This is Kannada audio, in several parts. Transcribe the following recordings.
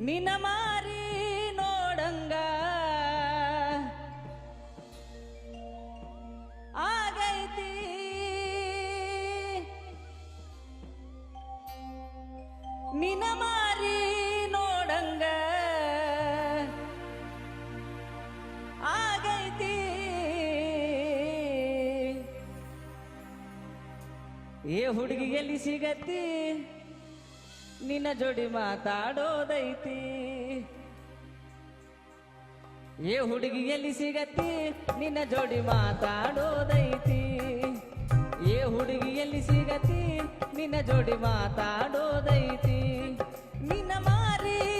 ನಿನ ಮಾರಿ ನೋಡಂಗ. ಆಗೈತಿ. ನಿನ ಮಾರಿ ನೋಡಂಗ. ಆಗೈತಿ. ಏ ಹುಡುಗಿ ಎಲ್ಲಿ ಸಿಗತ್ತಿ? ನಿನ್ನ ಜೋಡಿ ಮಾತಾಡೋದೈತಿ. ಏ ಹುಡುಗಿಯಲ್ಲಿ ಸಿಗತ್ತಿ, ನಿನ್ನ ಜೋಡಿ ಮಾತಾಡೋದೈತಿ. ಏ ಹುಡುಗಿಯಲ್ಲಿ ಸಿಗತ್ತಿ, ನಿನ್ನ ಜೋಡಿ ಮಾತಾಡೋದೈತಿ. ನಿನ್ನ ಮಾರಿ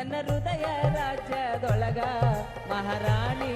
ನನ್ನ ಹೃದಯ ರಾಜ್ಯದೊಳಗ ಮಹಾರಾಣಿ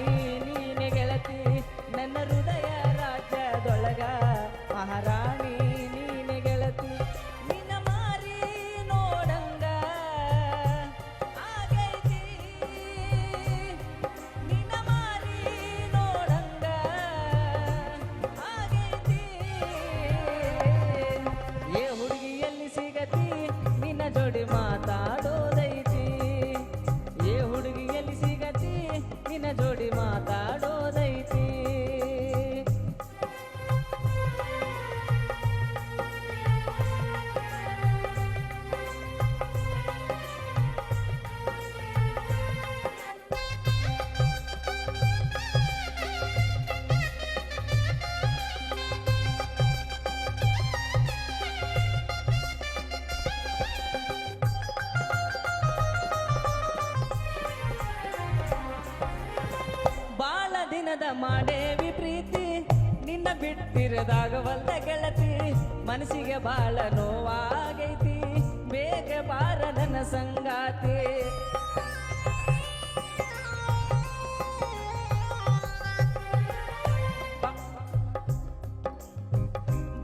ಮಾಡೇವಿ ಪ್ರೀತಿ ನಿನ್ನ ಬಿಟ್ಟಿರದಾಗವಲ್ದ ಗೆಳತಿ. ಮನಸ್ಸಿಗೆ ಬಾಳ ನೋವಾಗೈತಿ. ಬೇಗ ಬಾರ ನನ್ನ ಸಂಗಾತಿ.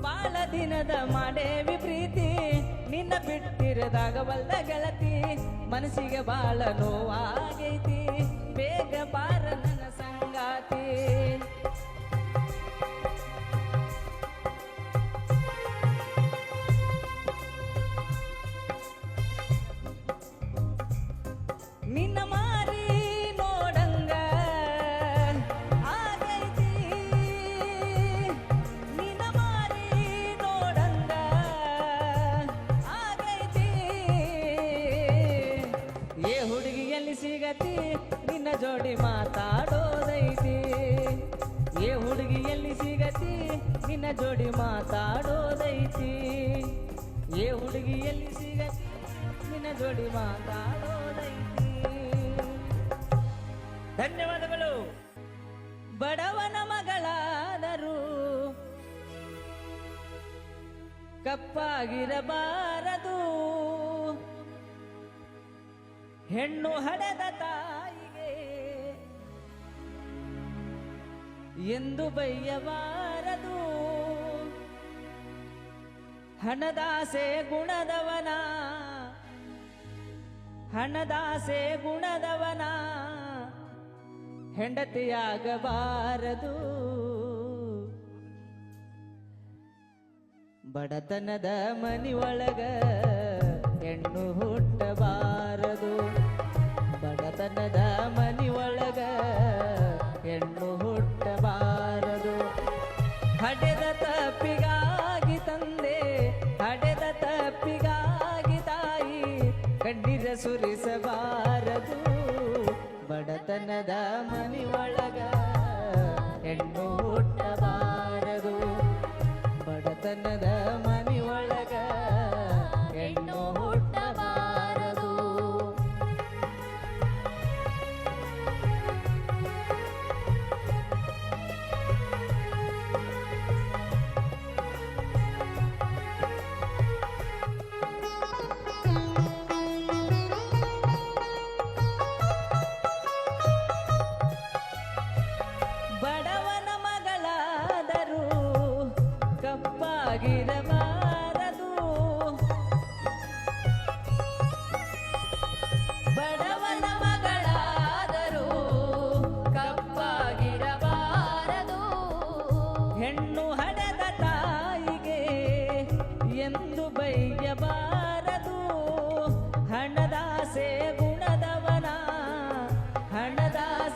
ಬಾಳ ದಿನದ ಮಾಡೇವಿ ಪ್ರೀತಿ ನಿನ್ನ ಬಿಟ್ಟಿರದಾಗವಲ್ದ ಗೆಳತಿ. ಮನಸ್ಸಿಗೆ ಬಾಳ ನೋವಾಗೈತಿ. ಬೇಗ ಬಾರ ನನ್ನ ಸಿಗತಿ ನಿನ್ನ ಜೋಡಿ ಮಾತಾಡೋದೈತಿ. ಧನ್ಯವಾದಗಳು. ಬಡವನ ಮಗಳಾದರು. ಕಪ್ಪಾಗಿರಬಾರದು. ಹೆಣ್ಣು ಹಡೆದ ತಾಯಿಗೆ ಎಂದು ಬೈಯಬಾರದು. ಹಣದಾಸೆ ಗುಣದವನ. ಹಣದಾಸೆ ಗುಣದವನ. ಹೆಂಡತಿಯಾಗಬಾರದು. ಬಡತನದ ಮನಿಯೊಳಗ ಹೆಣ್ಣು ಹುಟ್ಟಬಾರದು. ಬಡತನದ ಮನಿಯೊಳಗ ಹೆಣ್ಣು ಹುಟ್ಟಬಾರದು. ಹಡೆದ ಸುರಿಸಬಾರದು. ಬಡತನದ ಮನಿಯೊಳಗ ಹೆಣ್ಣು ಹುಟ್ಟಬಾರದು. ಬಡತನದ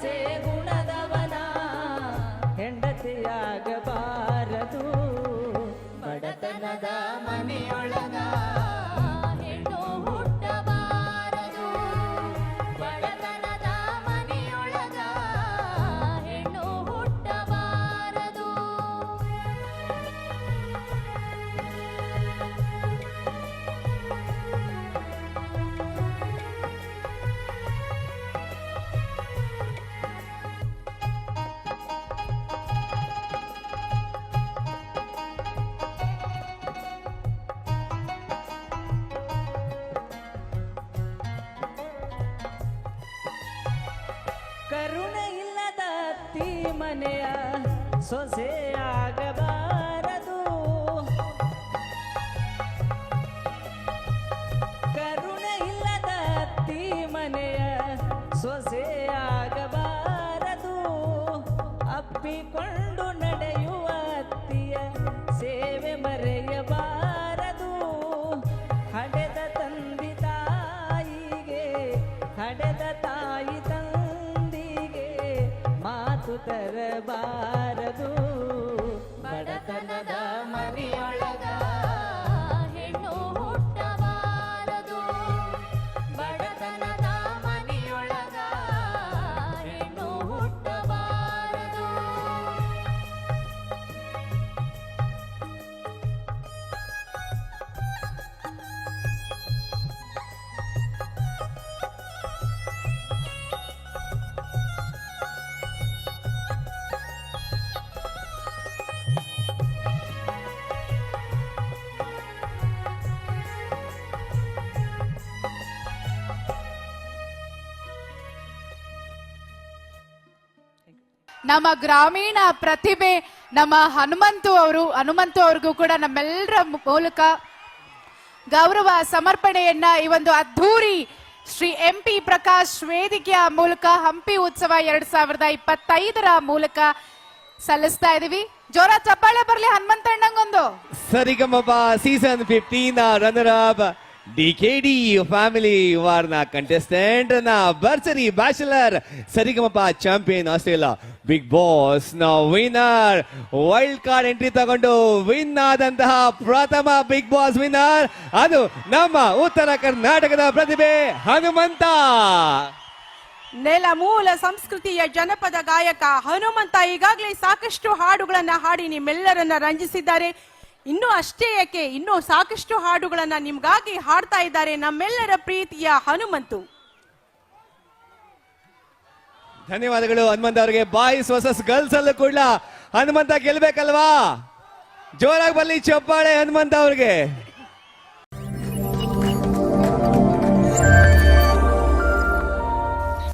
ಹಣದಾಸೆ ಕರುಣೆ ಇಲ್ಲದ ಅತ್ತಿ ಮನೆಯ ಸೊಸೆ ತರಬಾರದು ಬಡತನದ ಮನೆಯೊಳಗ ನಮ್ಮ ಗ್ರಾಮೀಣ ಪ್ರತಿಭೆ, ನಮ್ಮ ಹನುಮಂತು ಅವರು, ಹನುಮಂತು ಅವ್ರಿಗೂ ಕೂಡ ನಮ್ಮೆಲ್ಲರ ಮೂಲಕ ಗೌರವ ಸಮರ್ಪಣೆಯನ್ನ ಈ ಒಂದು ಅದ್ಧೂರಿ ಶ್ರೀ ಎಂ ಪಿ ಪ್ರಕಾಶ್ ವೇದಿಕೆಯ ಮೂಲಕ ಹಂಪಿ ಉತ್ಸವ ಎರಡ್ ಸಾವಿರದ ಇಪ್ಪತ್ತೈದರ ಮೂಲಕ ಸಲ್ಲಿಸ್ತಾ ಇದೀವಿ. ಜೋರ ಚಪ್ಪಾಳೆ ಬರ್ಲಿ ಹನುಮಂತಣ್ಣಂಗೊಂದು Saregamapa season fifteen runner up D K D family ವಾರ್ನ ಕಂಟೆಸ್ಟೆಂಟ್ನ ಬರ್ಸರಿ bachelor Saregamapa champion Australia Big ಬಾಸ್ನ winner wild card entry ತಗೊಂಡು ವಿನ್ ಆದಂತಹ ಪ್ರಥಮ ಬಿಗ್ ಬಾಸ್ ವಿನ್ನರ್ ಅದು ನಮ್ಮ ಉತ್ತರ ಕರ್ನಾಟಕದ ಪ್ರತಿಭೆ ಹನುಮಂತ. ನೆಲ ಮೂಲ ಸಂಸ್ಕೃತಿಯ ಜನಪದ ಗಾಯಕ ಹನುಮಂತ ಈಗಾಗಲೇ ಸಾಕಷ್ಟು ಹಾಡುಗಳನ್ನ ಹಾಡಿ ನಿಮ್ಮೆಲ್ಲರನ್ನ ರಂಜಿಸಿದ್ದಾರೆ. ಇನ್ನೂ ಅಷ್ಟೇ ಯಾಕೆ ಇನ್ನೂ ಸಾಕಷ್ಟು ಹಾಡುಗಳನ್ನ ನಿಮ್ಗಾಗಿ ಹಾಡ್ತಾ ಇದ್ದಾರೆ ನಮ್ಮೆಲ್ಲರ ಪ್ರೀತಿಯ ಹನುಮಂತು. ಧನ್ಯವಾದಗಳು ಹನುಮಂತ ಅವರಿಗೆ. ಬಾಯ್ಸ್ ವರ್ಸಸ್ ಗರ್ಲ್ಸ್ ಅಲ್ಲೂ ಕೂಡ ಹನುಮಂತ ಗೆಲ್ಬೇಕಲ್ವಾ? ಜೋರಾಗಿ ಬರ್ಲಿ ಚಪ್ಪಾಳೆ ಹನುಮಂತ ಅವ್ರಿಗೆ.